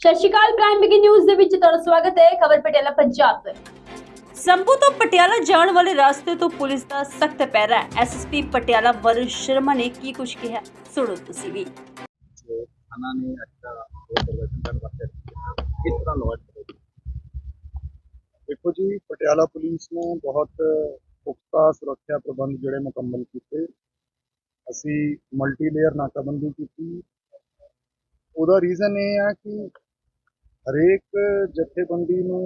ਸਤਿ ਸ਼੍ਰੀ ਅਕਾਲ ਪ੍ਰਾਈਮ ਬਿਗੀ ਨਿਊਜ਼ ਦੇ ਵਿੱਚ ਤੁਹਾਡਾ ਸਵਾਗਤ ਹੈ ਖਬਰ ਪਟਿਆਲਾ ਪੰਜਾਬ ਤੋਂ। ਸੰਭੂ ਤੋਂ ਪਟਿਆਲਾ ਜਾਣ ਵਾਲੇ ਰਸਤੇ ਤੋਂ ਪੁਲਿਸ ਦਾ ਸਖਤ ਪਹਿਰਾ ਹੈ। ਐਸਐਸਪੀ ਪਟਿਆਲਾ ਵਰੁਣ ਸ਼ਰਮਾ ਨੇ ਕੀ ਕੁਝ ਕਿਹਾ? ਸੁਣੋ ਤੁਸੀਂ ਵੀ। ਜੋ ਥਾਣਾ ਨੇ ਅੱਛਾ ਉਹ ਪ੍ਰਦਰਸ਼ਨ ਕਰਨ ਵਾਸਤੇ ਕਿਸ ਤਰ੍ਹਾਂ ਲੌਜ ਕਰੇਗੀ ਦੇਖੋ ਜੀ ਪਟਿਆਲਾ ਪੁਲਿਸ ਨੇ ਬਹੁਤ ਪੁਖਤਾ ਸੁਰੱਖਿਆ ਪ੍ਰਬੰਧ ਜਿਹੜੇ ਮੁਕੰਮਲ ਕੀਤੇ। ਅਸੀਂ ਮਲਟੀ ਲੇਅਰ ਨਾਕਾਬੰਦੀ ਕੀਤੀ। ਉਹਦਾ ਰੀਜ਼ਨ ਇਹ ਆ ਕਿ ਹਰੇਕ ਜਥੇਬੰਦੀ ਨੂੰ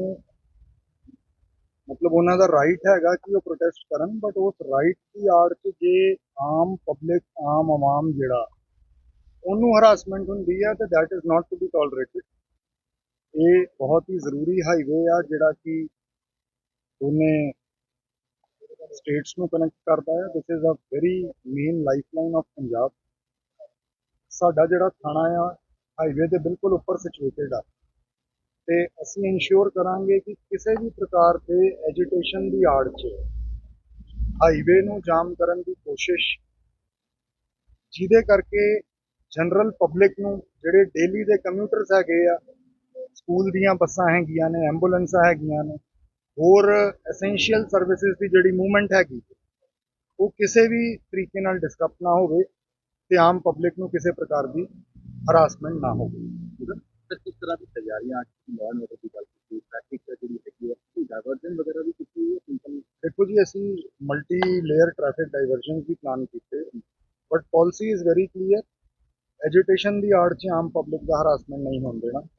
ਮਤਲਬ ਉਹਨਾਂ ਦਾ ਰਾਈਟ ਹੈਗਾ ਕਿ ਉਹ ਪ੍ਰੋਟੈਸਟ ਕਰਨ ਬਟ ਉਸ ਰਾਈਟ ਦੀ ਆੜ 'ਚ ਜੇ ਆਮ ਪਬਲਿਕ ਆਮ ਆਵਾਮ ਜਿਹੜਾ, ਉਹਨੂੰ ਹਰਾਸਮੈਂਟ ਹੁੰਦੀ ਹੈ ਤਾਂ that is not to be tolerated ਇਹ ਬਹੁਤ ਹੀ ਜ਼ਰੂਰੀ ਹਾਈਵੇ ਆ ਜਿਹੜਾ ਕਿ ਦੋਨੇ ਸਟੇਟਸ ਨੂੰ ਕਨੈਕਟ ਕਰਦਾ ਹੈ this is a very main lifeline of Punjab ਸਾਡਾ ਜਿਹੜਾ ਥਾਣਾ ਆ ਹਾਈਵੇ ਦੇ ਬਿਲਕੁਲ ਉੱਪਰ ਸਿਚੁਏਟਡ ਆ। ਤੇ ਅਸੀਂ ਇਨਸ਼ੋਰ ਕਰਾਂਗੇ ਕਿ ਕਿਸੇ ਵੀ ਪ੍ਰਕਾਰ ਦੇ ਐਜੀਟੇਸ਼ਨ ਦੀ ਆੜ 'ਚ ਹਾਈਵੇ ਨੂੰ ਜਾਮ ਕਰਨ ਦੀ ਕੋਸ਼ਿਸ਼, ਜਿਹਦੇ ਕਰਕੇ ਜਨਰਲ ਪਬਲਿਕ ਨੂੰ ਜਿਹੜੇ ਡੇਲੀ ਦੇ ਕਮਿਊਟਰਸ ਹੈਗੇ ਆ ਸਕੂਲ ਦੀਆਂ ਬੱਸਾਂ ਹੈਗੀਆਂ ਨੇ ਐਂਬੂਲੈਂਸਾਂ ਹੈਗੀਆਂ ਨੇ, ਹੋਰ ਐਸੈਂਸ਼ੀਅਲ ਸਰਵਿਸਿਜ਼ ਦੀ ਜਿਹੜੀ ਮੂਵਮੈਂਟ ਹੈਗੀ, ਉਹ ਕਿਸੇ ਵੀ ਤਰੀਕੇ ਨਾਲ ਡਿਸਟਰਬ ਨਾ ਹੋਵੇ ਤੇ ਆਮ ਪਬਲਿਕ ਨੂੰ ਕਿਸੇ ਪ੍ਰਕਾਰ ਦੀ ਹਰਾਸਮੈਂਟ ਨਾ ਹੋਵੇ। ਸਰ ਕਿਸ ਤਰ੍ਹਾਂ ਦੀ ਤਿਆਰੀਆਂ ਲੌਜ ਨੋਟਰ ਦੀ ਗੱਲ ਕੀਤੀ ਟ੍ਰੈਫਿਕ ਜਿਹੜੀ ਹੈਗੀ ਹੈ ਕੋਈ ਡਾਇਵਰਜਨ ਵਗੈਰਾ ਵੀ ਕੀਤੀ ਹੈ ਸਿੰਪਲ ਦੇਖੋ ਜੀ, ਅਸੀਂ ਮਲਟੀ ਲੇਅਰ ਟ੍ਰੈਫਿਕ ਡਾਈਵਰਜਨ ਵੀ ਪਲਾਨ ਕੀਤੇ but policy is very clear agitation ਦੀ ਆੜ 'ਚ ਆਮ ਪਬਲਿਕ ਦਾ ਹਰਾਸਮੈਂਟ ਨਹੀਂ ਹੋਣ ਦੇਣਾ Thank you.